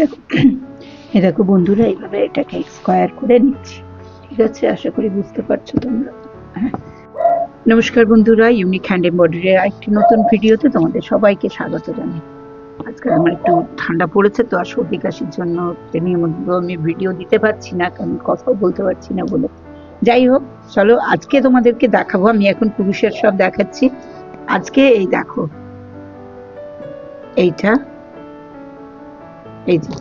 দেখো দেখো বন্ধুরা, এইভাবে এটাকে স্কোয়ার করে নিচ্ছি। ঠিক আছে? আশা করি বুঝতে পারছ তোমরা। হ্যাঁ। নমস্কার বন্ধুরা ইউনিক হ্যান্ড এমব্রয়ডারির একটি নতুন ভিডিওতে তোমাদের সবাইকে স্বাগত জানাই। আজকে আমার একটু ঠান্ডা পড়েছে, তো আর সর্দি কাশির জন্য আমি ভিডিও দিতে পারছি না, কারণ কথাও বলতে পারছি না বলে। যাই হোক, চলো আজকে তোমাদেরকে দেখাবো। আমি এখন পুরুষের সব দেখাচ্ছি। আজকে এই দেখো, এইটা এই যে,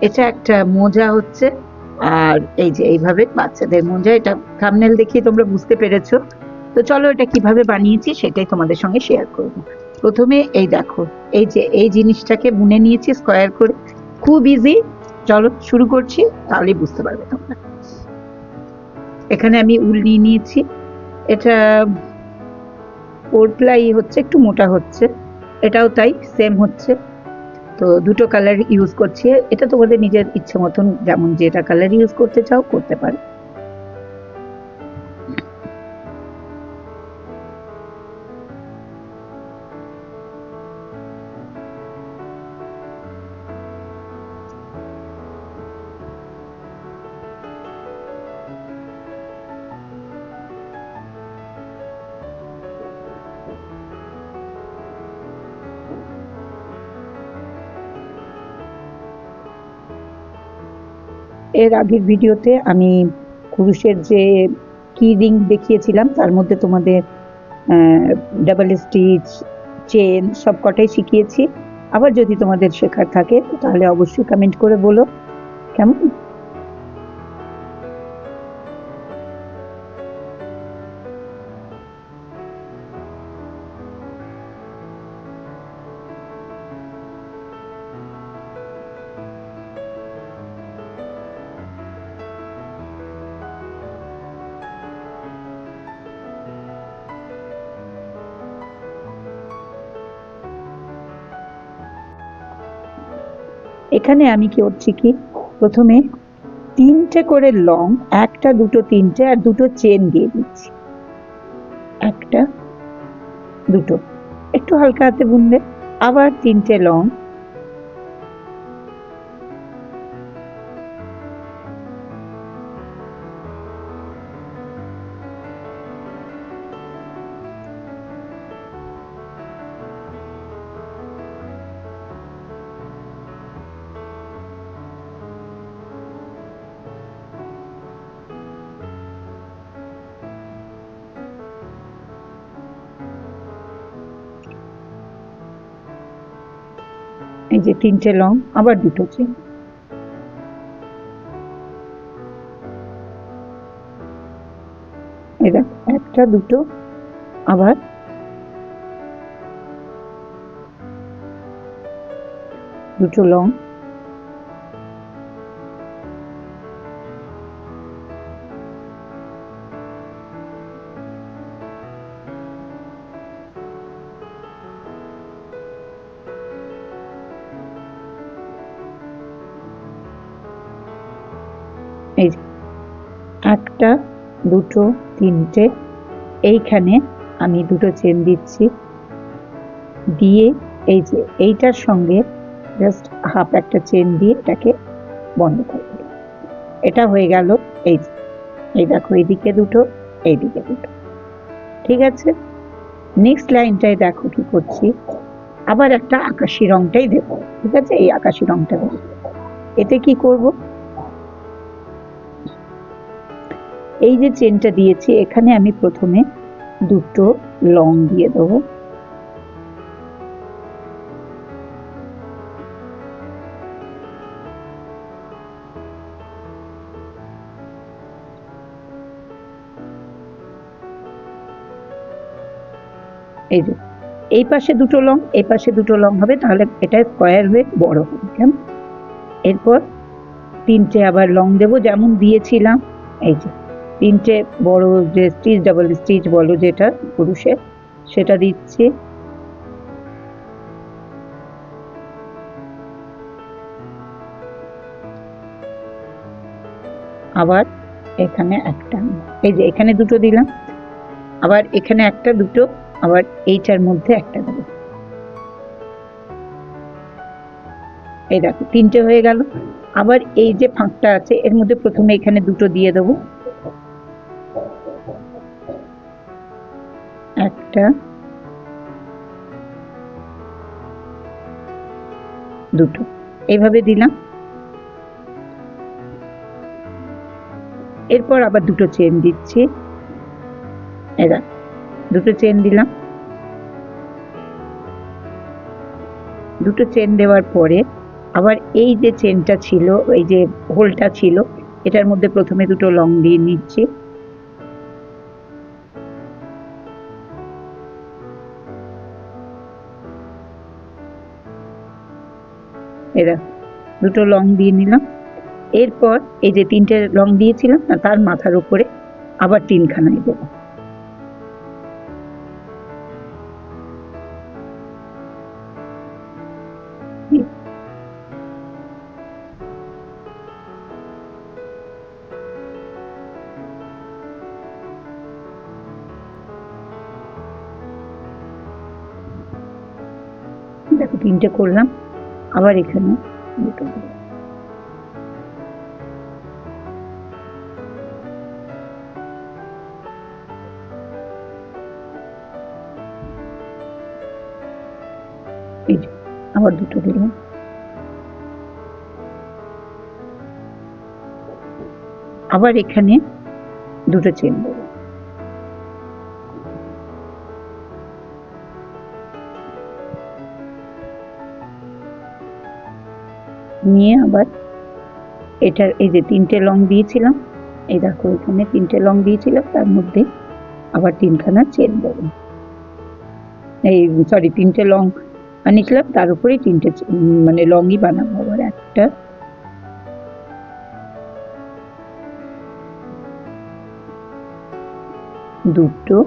এটা একটা মোজা হচ্ছে, আর এই যে এইভাবে বাচ্চাদের মোজা, এটা থামনেল দেখিয়ে তোমরা বুঝতে পেরেছ। তো চলো এটা কীভাবে বানিয়েছি সেটাই তোমাদের সঙ্গে শেয়ার করব। প্রথমে এই দেখো, এই যে এই জিনিসটাকে বুনে নিয়েছি স্কোয়ার করে। খুব ইজি চলো শুরু করছি, তাহলেই বুঝতে পারবে তোমরা। এখানে আমি উল নিয়ে নিয়েছি। এটা ফোর প্লাই হচ্ছে, একটু মোটা হচ্ছে। এটাও তাই সেম হচ্ছে। তো দুটো কালার ইউজ করছি। এটা তোমাদের নিজের ইচ্ছে মতন, যেমন যেটা কালার ইউজ করতে চাও, করতে পারো। এর আগের ভিডিওতে আমি কুরুশের যে কি রিং দেখিয়েছিলাম, তার মধ্যে তোমাদের ডাবল স্টিচ চেন সব কটাই শিখিয়েছি। আবার যদি তোমাদের শেখার থাকে, তাহলে অবশ্যই কমেন্ট করে বলো। কেমন? এখানে আমি কি করছি কি? প্রথমে তিনটে করে লং, একটা, দুটো, তিনটে, আর দুটো চেন দিয়ে দিচ্ছি। একটা, দুটো। একটু হালকা হাতে বুনলে আবার তিনটে লং এই যে তিনটে লং আবার দুটো চেন একটা দুটো আবার। দুটো লং। এই একটা, দুটো, তিনটে, এইখানে আমি দুটো চেন দিচ্ছি। দিয়ে এই যে, এইটার সঙ্গে জাস্ট হাফ একটা চেন দিয়ে এটাকে বন্ধ করে এটা হয়ে গেল এই যে, এই দেখো এইদিকে দুটো এইদিকে দুটো। ঠিক আছে? নেক্সট লাইনটায় দেখো কি করছি। আবার একটা আকাশি রংটাই দেবো। ঠিক আছে? এই আকাশি রংটা দেবো। এতে কি করব? এই যে চেনটা দিয়েছি, এখানে আমি প্রথমে দুটো লং দিয়ে দেবো। এই যে, এই পাশে দুটো লং, এই পাশে দুটো লং হবে, তাহলে এটা স্কোয়ার হয়ে বড় হবে, কেমন? এরপর তিনটে আবার লং দেব, যেমন দিয়েছিলাম, এই যে। তিনটে বড় যে স্টিচ ডাবল স্টিচ বলো যেটা পুরুষের সেটা দিচ্ছি। আবার এখানে একটা, এই যে এখানে দুটো দিলাম। আবার এখানে একটা, দুটো, আবার এইটার মধ্যে একটা দেবো। এই দেখো, তিনটে হয়ে গেল। আবার এই যে ফাঁকটা আছে, এর মধ্যে প্রথমে এখানে দুটো দিয়ে দেবো। একটা দুটো। এইভাবে দিলাম। এরপর আবার দুটো চেন দিচ্ছি। এরা দুটো চেন দিলাম। দুটো চেন দেওয়ার পরে আবার এই যে চেনটা ছিল, এই যে হোলটা ছিল, এটার মধ্যে প্রথমে দুটো লং দিয়ে নিচ্ছি। এরা, দুটো লং দিয়ে নিলাম। এরপর এই যে তিনটে লং দিয়েছিলাম না, তার মাথার উপরে আবার তিনখানায় দেবো দেখো, তিনটে করলাম। আবার এখানে দুটো আবার দুটো দিলাম আবার এখানে দুটো চেন নিয়ে আবার এটার এই যে তিনটে লং দিয়েছিলাম, এই দেখো এখানে তিনটে লং দিয়েছিলাম, তার মধ্যে আবার তিনখানা চেন দেবো। এই সরি তিনটে লং আনিছিলাম তার উপরেই তিনটে মানে লংই বানাবো আবার একটা। দুটো।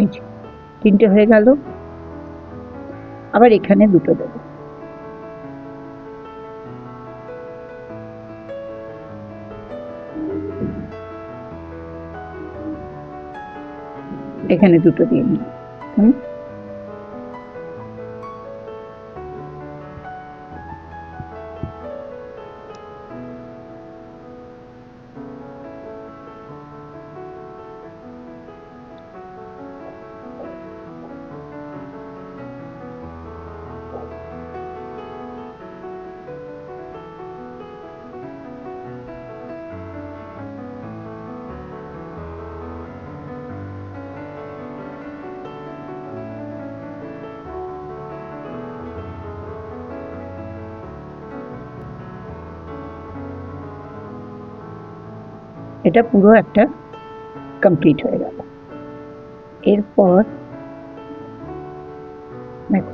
এই তিনটে হয়ে গেল। আবার এখানে দুটো দেব। এখানে দুটো দিয়ে নিই হুম? এটা পুরো একটা কমপ্লিট হয়ে গেল। এরপর, দেখো,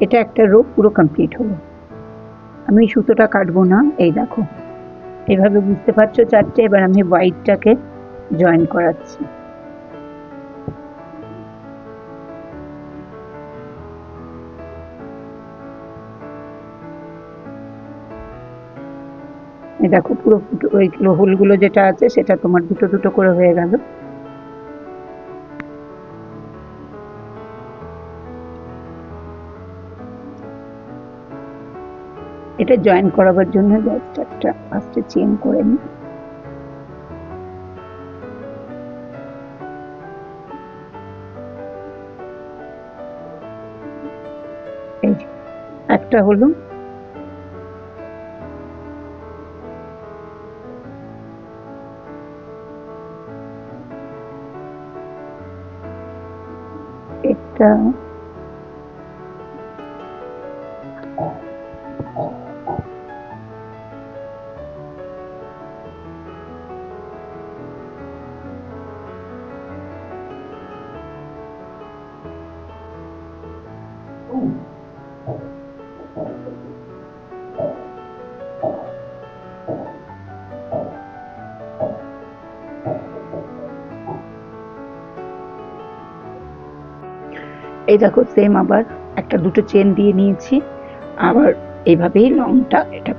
এটা একটা রো পুরো কমপ্লিট হলো। আমি সুতোটা কাটবো না, এই দেখো। এভাবে বুঝতে পারছ চারটে? এবার আমি হোয়াইটটাকে জয়েন করাচ্ছি। দেখো, পুরো ফুটো ওইগুলো হোলগুলো যেটা আছে, সেটা তোমার দুটো দুটো করে হয়ে গেল। এটা জয়েন করাবার জন্য জাস্ট একটা ফার্স্টে চেন করে নিই। একটা হলো এটা এই দেখো সেম আবার একটা দুটো চেন দিয়ে নিয়েছি। আবার এইভাবেই লংটা এটা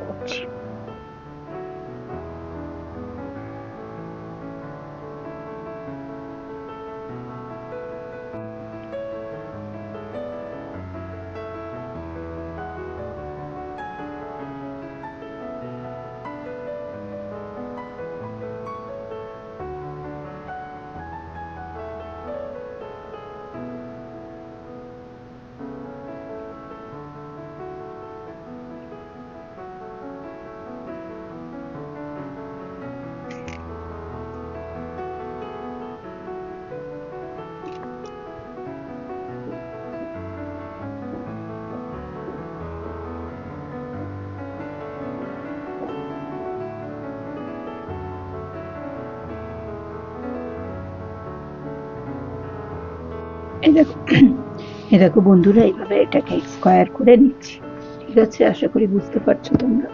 এই দেখো বন্ধুরা, এইভাবে এটাকে স্কোয়ার করে নিচ্ছি। ঠিক আছে? আশা করি বুঝতে পারছ তোমরা।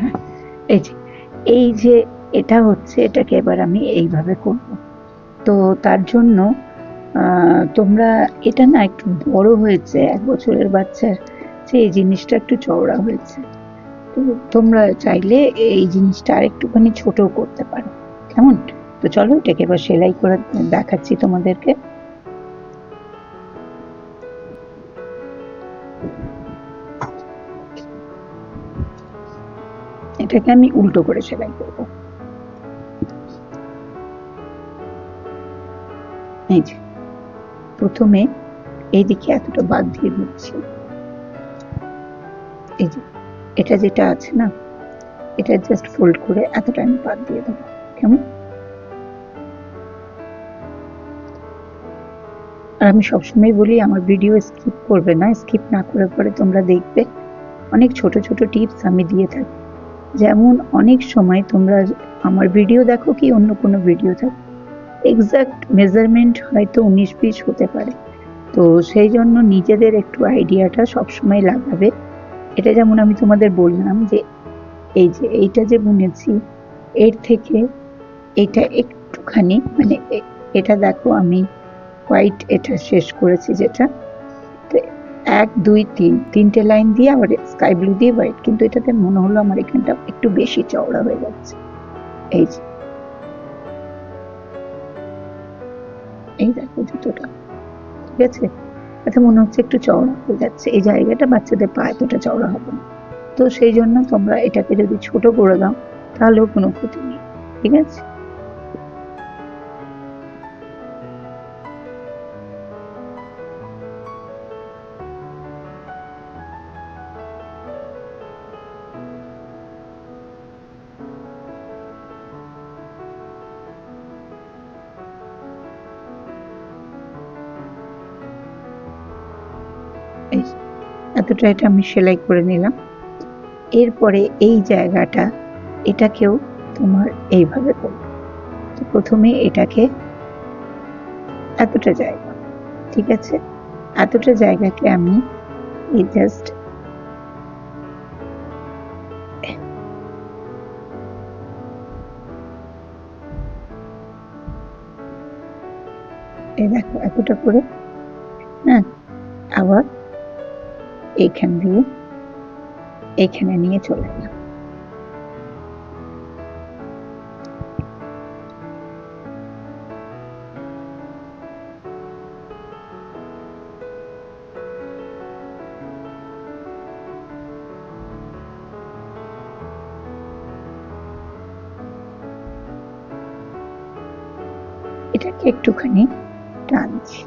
হ্যাঁ? এই যে এই যে এটা হচ্ছে, এটাকে এবার আমি এইভাবে করব। তো তার জন্য তোমরা, এটা না একটু বড় হয়েছে, এক বছরের বাচ্চার যে এই জিনিসটা একটু চওড়া হয়েছে। তো তোমরা চাইলে এই জিনিসটা আর একটুখানি ছোট করতে পারো। কেমন? তো চলো, এটাকে এবার সেলাই করে দেখাচ্ছি তোমাদেরকে। এটাকে আমি উল্টো করে সেলাই করব। এই যে, প্রথমে এইদিকে এতটা বাদ দিয়ে দিচ্ছি। এই যে, এটা যেটা আছে না, এটা জাস্ট ফোল্ড করে এতটা আমি বাদ দিয়ে দেবো। কেমন? আর আমি সবসময় বলি, আমার ভিডিও স্কিপ করবে না স্কিপ না করে পরে তোমরা দেখবে অনেক ছোট ছোট টিপস আমি দিয়ে থাকি। যেমন অনেক সময় তোমরা আমার ভিডিও দেখো কি অন্য কোনো ভিডিও থাকো এক্সাক্ট মেজারমেন্ট হয়তো উনিশ বিশ হতে পারে। তো সেই জন্য নিজেদের একটু আইডিয়াটা সবসময় লাগাবে। এটা যেমন আমি তোমাদের বললাম যে, এই যে এইটা যে বুনেছি, এর থেকে এটা একটুখানি মানে এটা দেখো আমি হোয়াইট এটা শেষ করেছি যেটা। এক, দুই, তিন, তিনটে লাইন দিয়ে আবার স্কাই ব্লু দিয়ে হোয়াইট কিন্তু এটাতে মনে হলো আমার এখানটা একটু বেশি চওড়া হয়ে যাচ্ছে। এই যে। এই দেখো জুতোটা। ঠিক আছে? এটা মনে হচ্ছে একটু চওড়া হয়ে যাচ্ছে। এই জায়গাটা বাচ্চাদের পা এতটা চওড়া হবে না। তো সেই জন্য তোমরা এটাকে যদি ছোট করে দাও, তাহলেও কোনো ক্ষতি নেই। ঠিক আছে? এতটা এটা আমি সেলাই করে নিলাম। এরপরে এই জায়গাটা এটাকেও তোমার এইভাবে করবে। তো প্রথমে এটাকে এতটা জায়গা, ঠিক আছে? এতটা জায়গাকে আমি এই জাস্ট এই দেখো, এতটা করে হ্যাঁ? আবার এইখান দিয়ে এখানে নিয়ে চলে এলাম এটাকে একটুখানি টানছি।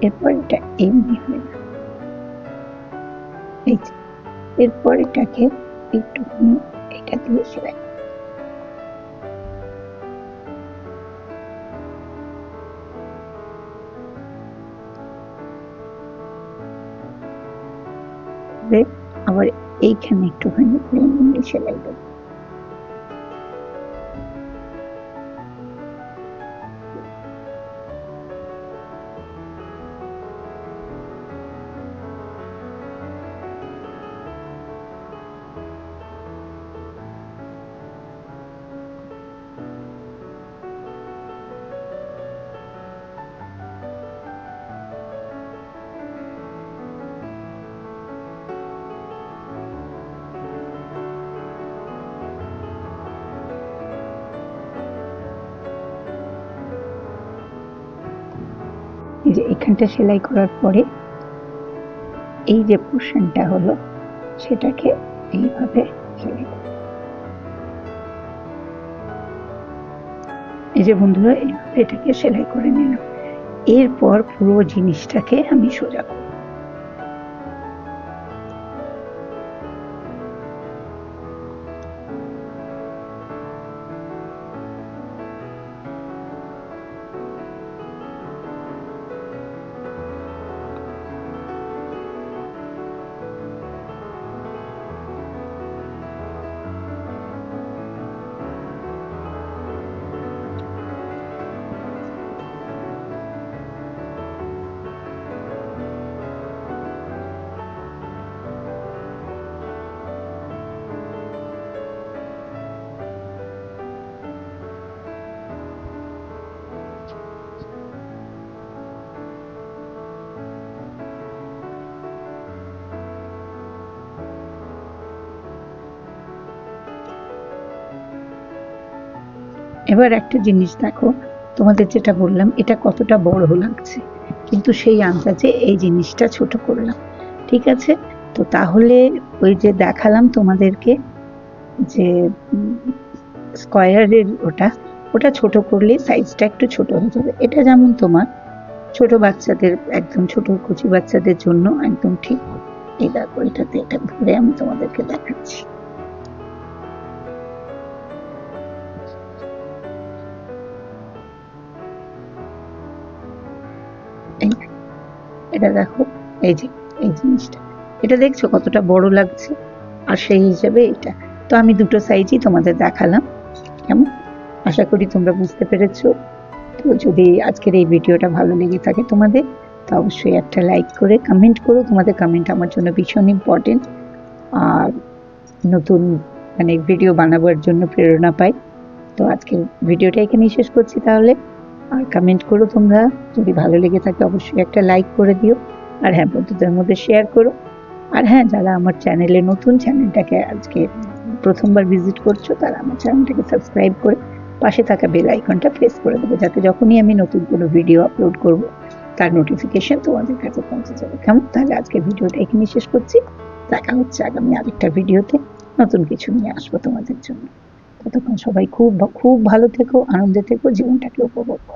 এরপর এটা এমনি হয়ে এই এরপর এটাকে একটুখানি এটা দিয়ে সেলাই। আবার এইখানে একটুখানি প্লেন সেলাই দেবো এই যে এখানটা সেলাই করার পরে এই যে পোর্শনটা হলো, সেটাকে এইভাবে সেলাই। এই যে বন্ধুরা, এইভাবে এটাকে সেলাই করে নিলাম এরপর পুরো জিনিসটাকে আমি সোজা করব এবার একটা জিনিস দেখো, তোমাদের যেটা বললাম, এটা কতটা বড় লাগছে। কিন্তু সেই আন্দাজে এই জিনিসটা ছোট করলাম, ঠিক আছে? তো তাহলে ওই যে দেখালাম তোমাদেরকে যে স্কোয়ারের ওটা ওটা ছোট করলে সাইজটা একটু ছোট হয়ে যাবে। এটা যেমন তোমার ছোট বাচ্চাদের, একদম ছোট কুচি বাচ্চাদের জন্য একদম ঠিক। এই দেখো, এটাতে এটা ভরে আমি তোমাদেরকে দেখাচ্ছি। এটা দেখো, এই যে, এই জিনিসটা। এটা দেখছ কতটা বড় লাগছে? আর সেই হিসেবে এটা। তো আমি দুটো সাইজই তোমাদের দেখালাম। কেমন? আশা করি তোমরা বুঝতে পেরেছ। তো যদি আজকের এই ভিডিওটা ভালো লেগে থাকে তোমাদের, তো অবশ্যই একটা লাইক করে কমেন্ট করো। তোমাদের কমেন্ট আমার জন্য ভীষণ ইম্পর্টেন্ট আর নতুন মানে ভিডিও বানাবার জন্য প্রেরণা পাই। তো আজকের ভিডিওটা এখানেই শেষ করছি তাহলে। আর কমেন্ট করো তোমরা। যদি ভালো লেগে থাকে অবশ্যই একটা লাইক করে দিও। আর হ্যাঁ বন্ধুদের মধ্যে শেয়ার করো। আর হ্যাঁ যারা আমার চ্যানেলে নতুন চ্যানেলটাকে আজকে প্রথমবার ভিজিট করছ, তারা আমার চ্যানেলটাকে সাবস্ক্রাইব করে পাশে থাকা বেল আইকনটা প্রেস করে দেবে, যাতে যখনই আমি নতুন কোনো ভিডিও আপলোড করব, তার নোটিফিকেশন তোমাদের কাছে পৌঁছে যাবে। কেমন? তাহলে আজকে ভিডিওটা এখানে শেষ করছি। দেখা হচ্ছে আগামী আরেকটা ভিডিওতে। নতুন কিছু নিয়ে আসব তোমাদের জন্য। ততক্ষণ সবাই খুব খুব ভালো থেকো, আনন্দে থেকো, জীবনটাকে উপভোগ করো।